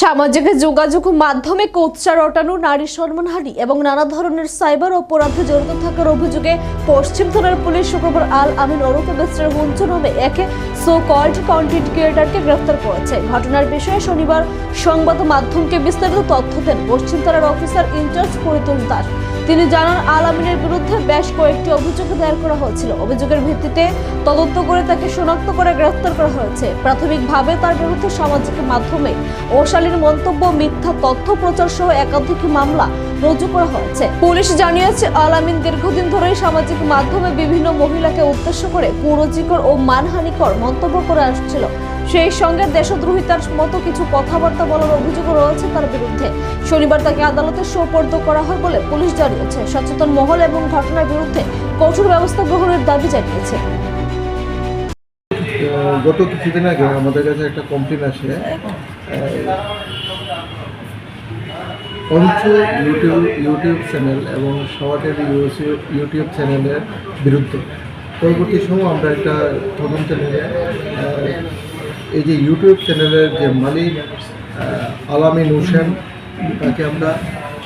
সামাজিক যোগাযোগ মাধ্যমে কোচ্চা অটানো, নারী সম্মানহানি এবং নানা ধরনের সাইবার অপরাধে জড়িত থাকার অভিযোগে পশ্চিম থানার পুলিশ শুক্রবার আল আমিন অরুপ মিস্টার হুঞ্চু নামে একে সো কল্ড কন্টেন্ট ক্রিয়েটারকে গ্রেফতার করেছে। ঘটনার বিষয়ে শনিবার সংবাদ মাধ্যমকে বিস্তারিত তথ্য দেন পশ্চিম থানার অফিসার ইনচার্জ পরিতোষ দাস। তিনি জানান, আল আমিনের বিরুদ্ধে বেশ কয়েকটি অভিযোগ দায়ের করা হয়েছিল। অভিযোগের ভিত্তিতে তদন্ত করে তাকে শনাক্ত করে গ্রেফতার করা হয়েছে। প্রাথমিকভাবে তার বিরুদ্ধে সামাজিক মাধ্যমে অশালীন মন্তব্য, মিথ্যা তথ্য প্রচার সহ একাধিক মামলা রুজু করা হয়েছে। পুলিশ জানিয়েছে, আল আমিন দীর্ঘদিন ধরেই সামাজিক মাধ্যমে বিভিন্ন মহিলাকে উদ্দেশ্য করে কুরুচিকর ও মানহানিকর মন্তব্য করে আসছিল। সেই সঙ্গে দেশদ্রোহিতার মতো কিছু কথাবার্তা বলার অভিযোগ রয়েছে তার বিরুদ্ধে। শনিবার তাকে আদালতে সোপর্দ করা হয় বলে পুলিশ জানিয়েছে। সচেতন মহল এবং ঘটনার বিরুদ্ধে কঠোর ব্যবস্থা গ্রহণের দাবি জানিয়েছে। গত কিছুদিন আগে আমাদের কাছে একটা কমপ্লেন আসে। পঞ্চ ইউটিউব ইউটিউব চ্যানেল এবং শর্টের ইউটিউব চ্যানেলের বিরুদ্ধে। পরবর্তী সময় আমরা একটা তদন্ত নিয়ে এই যে ইউটিউব চ্যানেলের যে মালিক আলামিন হোসেন, তাকে আমরা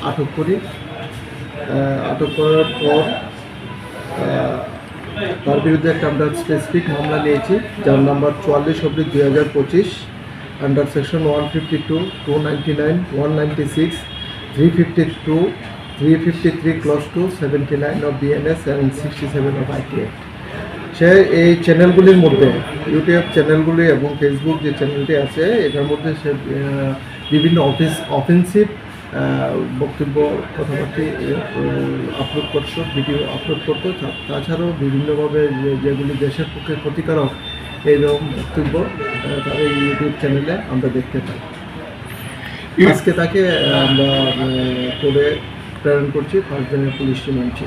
আটক করি। আটক করার পর তার বিরুদ্ধে একটা আমরা স্পেসিফিক মামলা নিয়েছি, যার নাম্বার চুয়াল্লিশ অব্দি দুই হাজার পঁচিশ under section one fifty two two ninety nine one ninety six three fifty two three fifty three clause two seventy nine of BNS and sixty seven of ITA সে এই চ্যানেলগুলির মধ্যে, ইউটিউব চ্যানেলগুলি এবং ফেসবুক যে চ্যানেলটি আছে, এটার মধ্যে সে বিভিন্ন অফিস অফেন্সিভ বক্তব্য, কথাবার্তা আপলোড করতো ভিডিও আপলোড করতো। তাছাড়াও বিভিন্নভাবে যেগুলি দেশের পক্ষে ক্ষতিকারক এইরকম বক্তব্য এই ইউটিউব চ্যানেলে আমরা দেখতে পাই। আজকে তাকে আমরা করে প্রেরণ করছি ফার্স্ট জেনের পুলিশ রিমান্ডে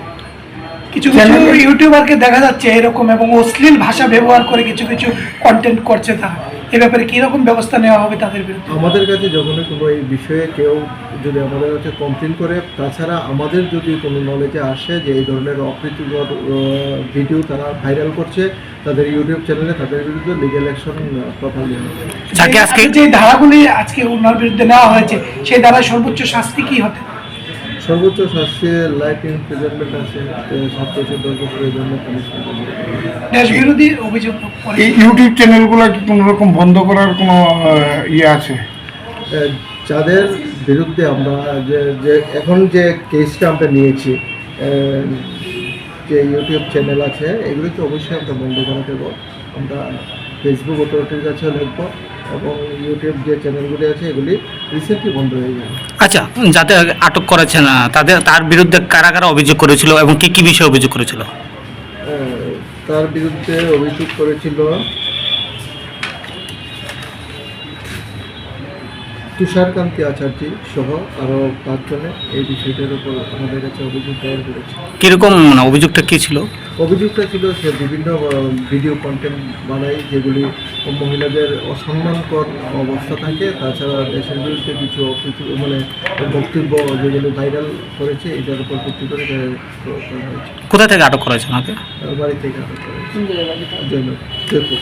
কিছু কিছু ইউটিউবারকে দেখা যাচ্ছে এরকম এবং অশ্লীল ভাষা ব্যবহার করে কিছু কিছু কন্টেন্ট করছে তারা এ ব্যাপারে কীরকম ব্যবস্থা নেওয়া হবে তাদের বিরুদ্ধে? আমাদের কাছে যখনই কোনো এই বিষয়ে কেউ যদি আমাদের কাছে কমপ্লেন করে তাছাড়া আমাদের যদি কোনো নলেজে আসে যে এই ধরনের অপ্রীতিকর ভিডিও তারা ভাইরাল করছে তাদের ইউটিউব চ্যানেলে তাদের বিরুদ্ধে লিগেল অ্যাকশন প্রপারলি হবে। যাকে যে- আজকে- যে ধারাগুলি আজকে ওনার বিরুদ্ধে নেওয়া হয়েছে সেই ধারায় সর্বোচ্চ শাস্তি কি হতে পারে? সর্বোচ্চ শাস্তি লাইফ ইমপ্রিজনমেন্ট আছে সাত বছর দশ বছরের জন্য দেশ বিরোধী অভিযোগ এই ইউটিউব চ্যানেলগুলো কি কোনো রকম বন্ধ করার কোনো ইয়ে আছে? যাদের বিরুদ্ধে আমরা যে যে এখন যে কেসটা আমরা নিয়েছি যে ইউটিউব চ্যানেল আছে এগুলিকে অবশ্যই আমরা বন্ধ করে দেবো। আমরা ফেসবুক অথরিটির কাছেও লিখব। এবং ইউটিউব যে চ্যানেলগুলি আছে এগুলি রিসেন্টলি বন্ধ হয়ে যাবে আচ্ছা যাতে আটক করেছেন আহ, তাদের তার বিরুদ্ধে কারা কারা অভিযোগ করেছিল এবং কি কি বিষয়ে অভিযোগ করেছিল? তার বিরুদ্ধে অভিযোগ করেছিল তুষারকান্তি আচার্য সহ আরও পাঁচজনে। এই বিষয়টার উপর আমাদের কাছে অভিযোগ দায়ের করেছে। কীরকম মানে অভিযোগটা কি ছিল? অভিযোগটা ছিল সে বিভিন্ন ভিডিও কন্টেন্ট বানায় যেগুলি মহিলাদের অসম্মানকর অবস্থা থাকে। তাছাড়া দেশের বিরুদ্ধে কিছু অপ্রীতি মানে বক্তব্য যেগুলি ভাইরাল করেছে এটার উপর ভিত্তি করে তাদের করা হয়েছে। কোথা থেকে আটক করেছেন ওকে বাড়ি থেকে আটক করেছে। জয়নগর জয়পুর।